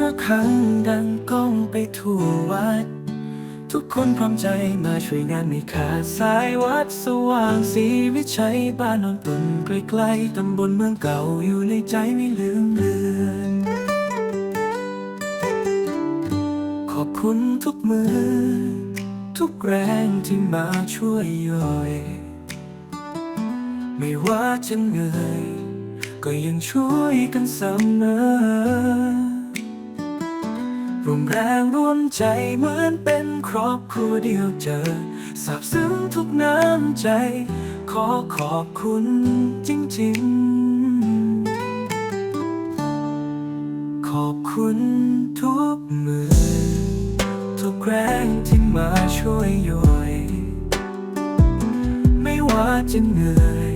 ระฆังดังก้องไปทั่ววัด ทุกคนพร้อมใจมาช่วยงานไม่ขาดสายวัดสว่างศรีวิชัยบ้านนอนตุนใกล้ๆตำบลเมืองเก่าอยู่ในใจไม่ลืมเลือนขอบคุณทุกมือ ทุกแรงที่มาช่วยย่อย ไม่ว่าจะเหนื่อยก็ยังช่วยกันเสมอ มแรงร่วมใจเหมือนเป็นครอบครัวเดียวเจอสาบซึ้งทุกน้ำใจ ขอขอบคุณจริงๆ ขอบคุณทุกมือ ทุกแรงที่มาช่วยย่อย ไม่ว่าจะเหนื่อย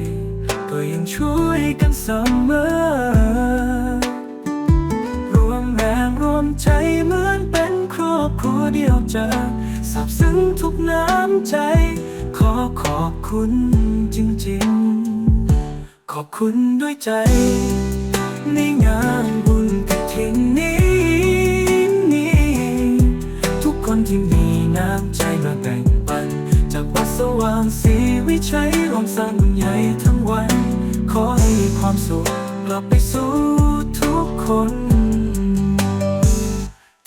ก็ยังช่วยกันเสมอ เดียวเจอสาบซึ้งทุกน้ำใจ ขอขอบคุณจริงๆ ขอบคุณด้วยใจ ในงานบุญกฐินนี้นี้ ทุกคนที่มีน้ำใจมาแบ่งปัน จากวัดสว่างศรีวิชัยรวมสร้างบุญใหญ่ทั้งวัน ขอให้ความสุขกลับไปสู่ทุกคน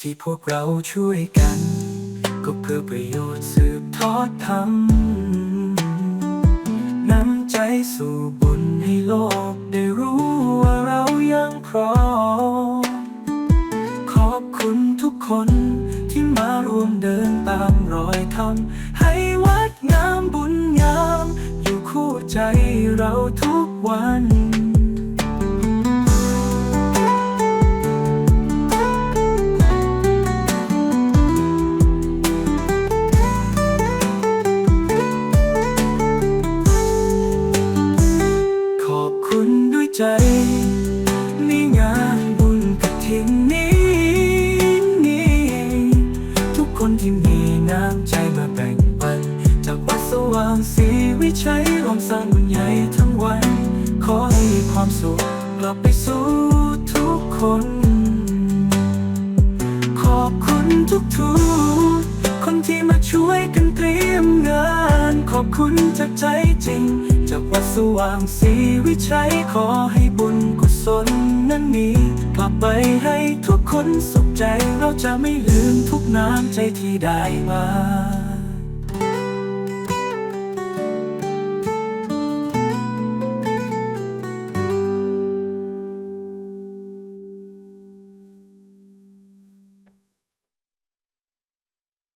ที่พวกเราช่วยกัน ก็เพื่อประโยชน์สืบทอดธรรมน้ำใจสู่บุญให้โลกได้รู้ว่าเรายังพร้อมขอบคุณทุกคนที่มาร่วมเดินตามรอยธรรมให้วัดงามบุญงาม อยู่คู่ใจเราทุกวัน ใจในงานบุญกฐินนี้นี้ ทุกคนที่มีน้ำใจมาแบ่งปัน จากวัดสว่างศรีวิชัยรวมสร้างบุญใหญ่ทั้งวัน ขอให้ความสุขกลับไปสู่ทุกคน ขอบคุณทุกทุกคนที่มาช่วยกันเตรียมงาน อบคุณจากใจจริง จากวัดสว่างศรีวิชัยขอให้บุญกุศลนั้นมีกลับไปให้ทุกคนสุขใจเราจะไม่ลืมทุกน้ำใจที่ได้มา